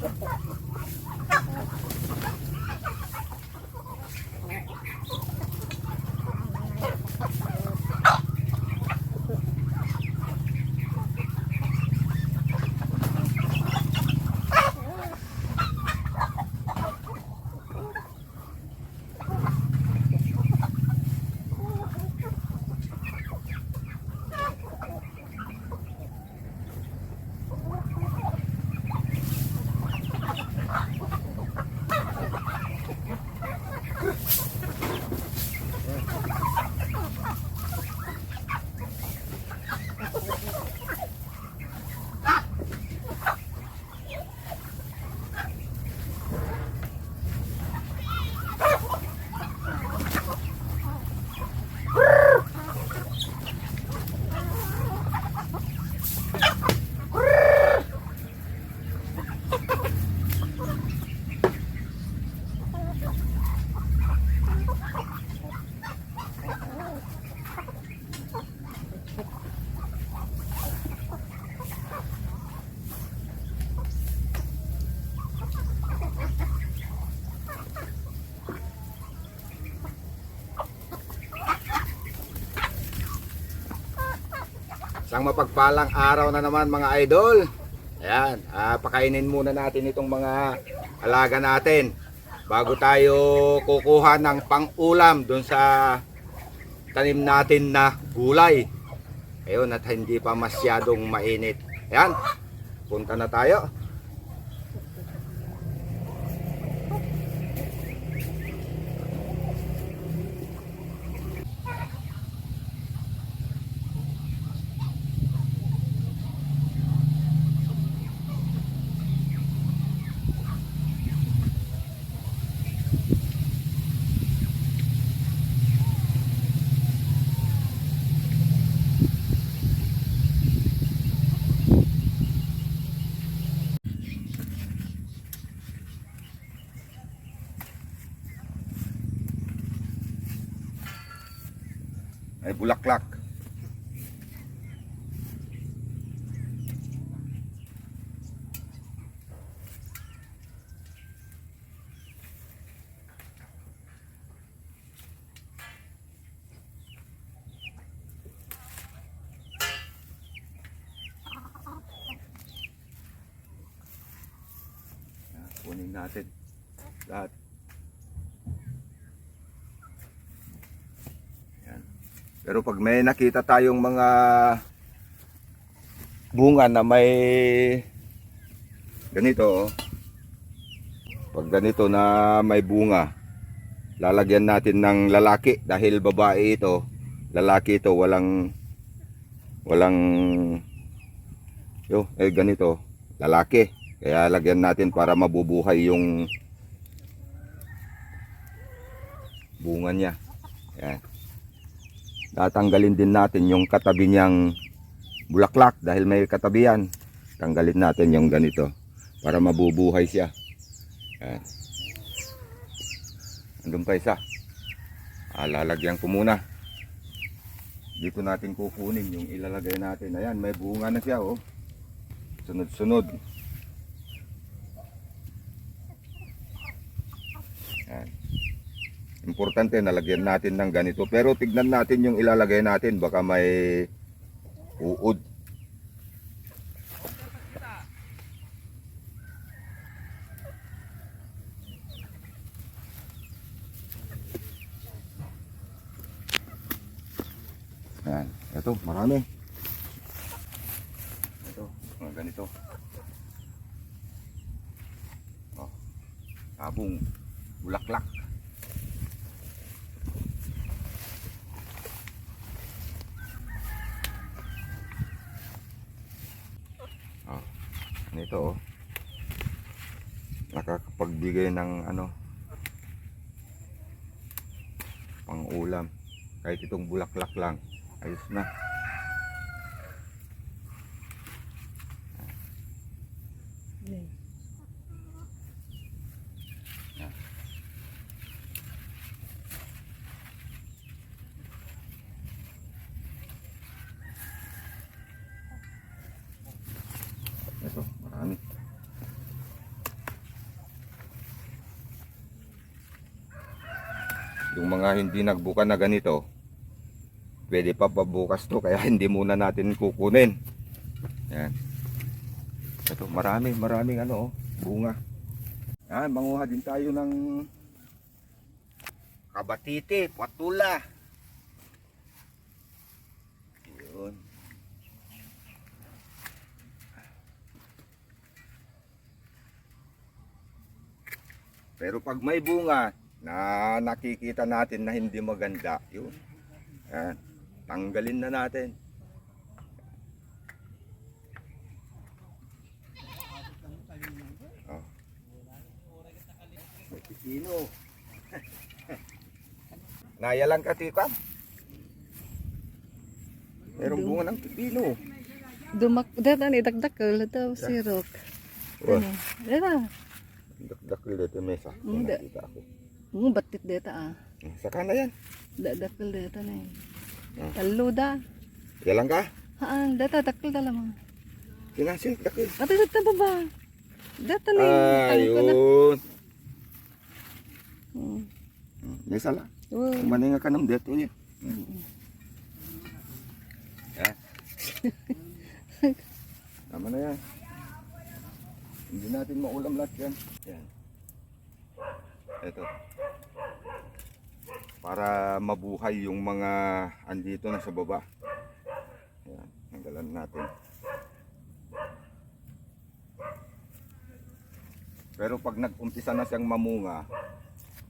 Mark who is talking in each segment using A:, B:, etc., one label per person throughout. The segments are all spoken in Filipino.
A: Thank you. Isang mapagpalang araw na naman mga idol. Ayan, ah, pakainin muna natin itong mga alaga natin bago tayo kukuha ng pang-ulam doon sa tanim natin na gulay. Ayun, at hindi pa masyadong mainit. Ayan, punta na tayo. Ay bulaklak. Kunin natin lahat. Pero pag may nakita tayong mga bunga na may ganito, oh. pag ganito na may bunga, lalagyan natin ng lalaki dahil babae ito, lalaki ito, walang walang yo, eh ganito, lalaki. Kaya lagyan natin para mabubuhay yung bunga niya. Yan tatanggalin din natin yung katabi niyang bulaklak dahil may katabihan. Tanggalin natin yung ganito para mabubuhay siya. Yan. Andun pa isa. Ah, lalagyan ko muna. Dito natin kukunin yung ilalagay natin. Ayan, may bunga na siya oh. Sunod-sunod. Yan. Importante nalagyan natin ng ganito. Pero tignan natin yung ilalagay natin. Baka may uod. Yan. Ito, marami. Mga ganito. Oh. Sabong bulaklak. Oh. Nito oh. Nakakapagbigay ng ano pang ulam. Kahit itong bulaklak lang. Ayos na. Ito, marami. Yung mga hindi nagbuka na ganito, pwede pa pabukas to, kaya hindi muna natin kukunin. Yan. Ito, marami, maraming ano, oh, bunga. Yan, manguha din tayo ng kabatiti, patula. Yun. Pero pag may bunga na nakikita natin na hindi maganda, yun. Yan. Tanggalin na natin. Oh. Pipino. Nayalang ka, tita. Merong bunga ng pipino.
B: Dumak, data ni dakdakal daw sirok.
A: Wah,
B: Ano? Data.
A: dakdakil dito mesa.
B: Hindi.
A: Nakita ako.
B: Mo batit data ah.
A: Saka na yan.
B: Dakdakal data na eh.
A: Ah.
B: Talo da.
A: Yalang ka?
B: Haan, data dakal da lamang.
A: Sinasil, dakil.
B: Ate data ba ba? Data na eh.
A: Ayun.
B: Hmm.
A: Mesa lang.
B: Oh.
A: Maninga ka ng dito yan. Yan. Tama na yan. Hindi natin maulam lahat yan. Yan. Ito. Para mabuhay yung mga andito na sa baba. Yan. Tanggalan natin. Pero pag nag-umpisa na siyang mamunga,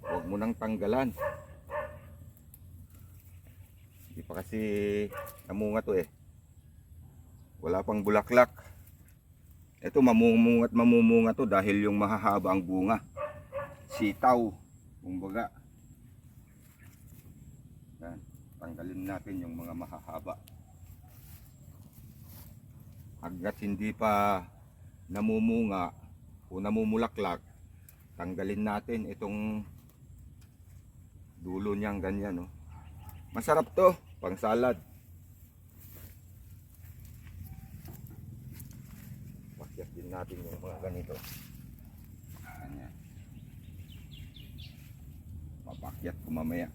A: huwag mo nang tanggalan. Hindi pa kasi namunga to eh. Wala pang bulaklak. Ito mamumunga at mamumunga to dahil yung mahahaba ang bunga. Sitaw. Kumbaga. Yan. Tanggalin natin yung mga mahahaba. Hanggat hindi pa namumunga o namumulaklak, tanggalin natin itong dulo niyang ganyan. No? Masarap to, pang salad. Pakyat din natin yung mga ganito. Ganyan. Papakyat ko mamaya.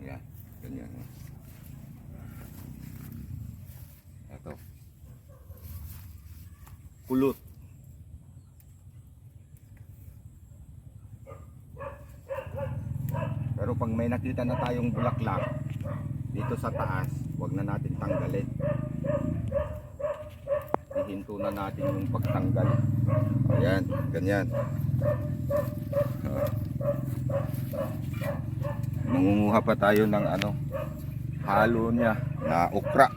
A: Yan, ganyan. Ito. Kulot. Pero pag may nakita na tayong bulaklak dito sa taas, wag na natin tanggalin. Ihinto na natin yung pagtanggal. Ayan, ganyan. Ah. Mangunguha pa tayo ng ano, halo niya na okra.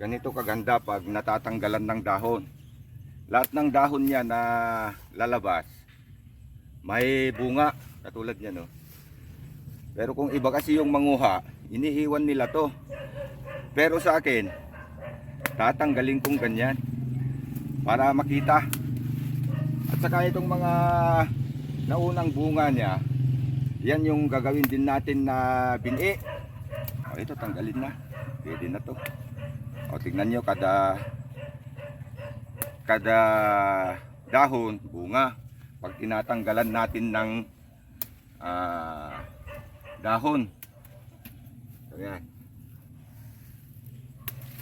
A: Ganito kaganda pag natatanggalan ng dahon. Lahat ng dahon niya na lalabas, may bunga, katulad niya no. Pero kung iba kasi yung manguha, iniiwan nila to. Pero sa akin, tatanggalin kong ganyan para makita. At saka itong mga naunang bunga niya, yan yung gagawin din natin na bini. O ito, tanggalin na. Pwede na to. O tingnan nyo kada kada dahon, bunga. Pag tinatanggalan natin ng ah, dahon. So yan.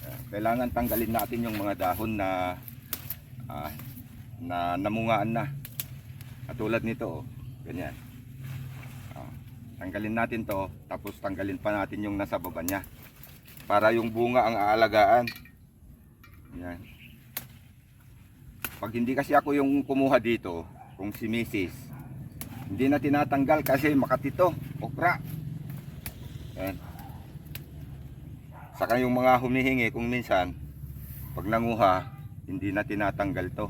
A: Yan. kailangan tanggalin natin yung mga dahon na ah, na namungaan na. Katulad nito, oh, ganyan. Ah, tanggalin natin to, tapos tanggalin pa natin yung nasa baba niya. Para yung bunga ang aalagaan. Yan. Pag hindi kasi ako yung kumuha dito, kung si Mrs. Hindi na tinatanggal kasi makatito, okra. Yan. Saka yung mga humihingi kung minsan, pag nanguha, hindi na tinatanggal to.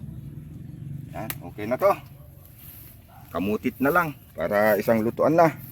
A: Yan, okay na to. Kamutit na lang para isang lutuan na.